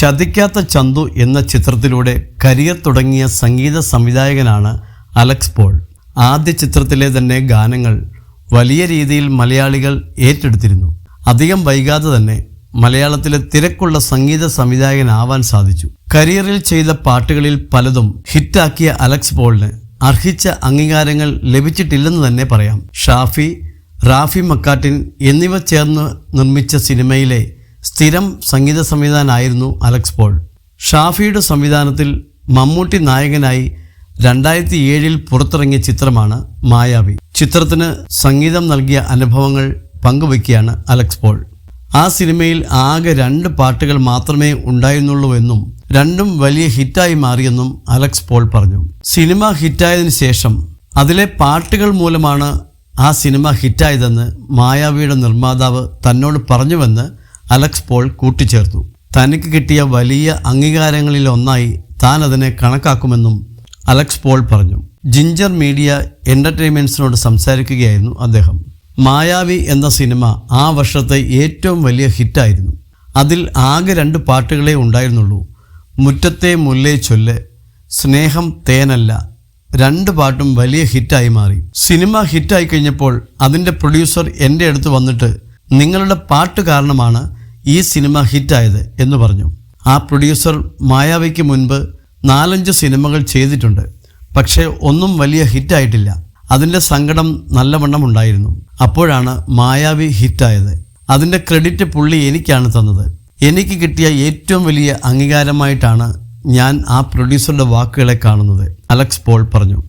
ചതിക്കാത്ത ചന്തു എന്ന ചിത്രത്തിലൂടെ കരിയർ തുടങ്ങിയ സംഗീത സംവിധായകനാണ് അലക്സ് പോൾ. ആദ്യ ചിത്രത്തിലെ തന്നെ ഗാനങ്ങൾ വലിയ രീതിയിൽ മലയാളികൾ ഏറ്റെടുത്തിരുന്നു. അധികം വൈകാതെ തന്നെ മലയാളത്തിലെ തിരക്കുള്ള സംഗീത സംവിധായകനാവാൻ സാധിച്ചു. കരിയറിൽ ചെയ്ത പാട്ടുകളിൽ പലതും ഹിറ്റാക്കിയ അലക്സ് പോളിന് അർഹിച്ച അംഗീകാരങ്ങൾ ലഭിച്ചിട്ടില്ലെന്ന് തന്നെ പറയാം. ഷാഫി റാഫി മക്കാട്ടിൻ എന്നിവ ചേർന്ന് നിർമ്മിച്ച സിനിമയിലെ സ്ഥിരം സംഗീത സംവിധാനായിരുന്നു അലക്സ് പോൾ. ഷാഫിയുടെ സംവിധാനത്തിൽ മമ്മൂട്ടി നായകനായി രണ്ടായിരത്തി ഏഴിൽ പുറത്തിറങ്ങിയ ചിത്രമാണ് മായാവി. ചിത്രത്തിന് സംഗീതം നൽകിയ അനുഭവങ്ങൾ പങ്കുവയ്ക്കുകയാണ് അലക്സ് പോൾ. ആ സിനിമയിൽ ആകെ രണ്ട് പാട്ടുകൾ മാത്രമേ ഉണ്ടായിരുന്നുള്ളൂ എന്നും രണ്ടും വലിയ ഹിറ്റായി മാറിയെന്നും അലക്സ് പോൾ പറഞ്ഞു. സിനിമ ഹിറ്റായതിനു ശേഷം അതിലെ പാട്ടുകൾ മൂലമാണ് ആ സിനിമ ഹിറ്റായതെന്ന് മായാവിയുടെ നിർമ്മാതാവ് തന്നോട് പറഞ്ഞുവെന്ന് അലക്സ് പോൾ കൂട്ടിച്ചേർത്തു. തനിക്ക് കിട്ടിയ വലിയ അംഗീകാരങ്ങളിൽ ഒന്നായി താൻ അതിനെ കണക്കാക്കുമെന്നും അലക്സ് പോൾ പറഞ്ഞു. ജിഞ്ചർ മീഡിയ എന്റർടൈൻമെന്റ്സിനോട് സംസാരിക്കുകയായിരുന്നു അദ്ദേഹം. മായാവി എന്ന സിനിമ ആ വർഷത്തെ ഏറ്റവും വലിയ ഹിറ്റായിരുന്നു. അതിൽ ആകെ രണ്ട് പാട്ടുകളേ ഉണ്ടായിരുന്നുള്ളൂ. മുറ്റത്തെ മുല്ലേ ചൊല്ല് സ്നേഹം തേനല്ല രണ്ട് പാട്ടും വലിയ ഹിറ്റായി മാറി. സിനിമ ഹിറ്റായി കഴിഞ്ഞപ്പോൾ അതിന്റെ പ്രൊഡ്യൂസർ എന്റെ അടുത്ത് വന്നിട്ട് നിങ്ങളുടെ പാട്ട് കാരണമാണ് ഈ സിനിമ ഹിറ്റായത് എന്ന് പറഞ്ഞു. ആ പ്രൊഡ്യൂസർ മായാവിക്ക് മുൻപ് നാലഞ്ച് സിനിമകൾ ചെയ്തിട്ടുണ്ട്. പക്ഷേ ഒന്നും വലിയ ഹിറ്റായിട്ടില്ല. അതിന്റെ സങ്കടം നല്ലവണ്ണം ഉണ്ടായിരുന്നു. അപ്പോഴാണ് മായാവി ഹിറ്റായത്. അതിന്റെ ക്രെഡിറ്റ് പുള്ളി എനിക്കാണ് തന്നത്. എനിക്ക് കിട്ടിയ ഏറ്റവും വലിയ അംഗീകാരമായിട്ടാണ് ഞാൻ ആ പ്രൊഡ്യൂസറുടെ വാക്കുകളെ കാണുന്നത്. അലക്സ് പോൾ പറഞ്ഞു.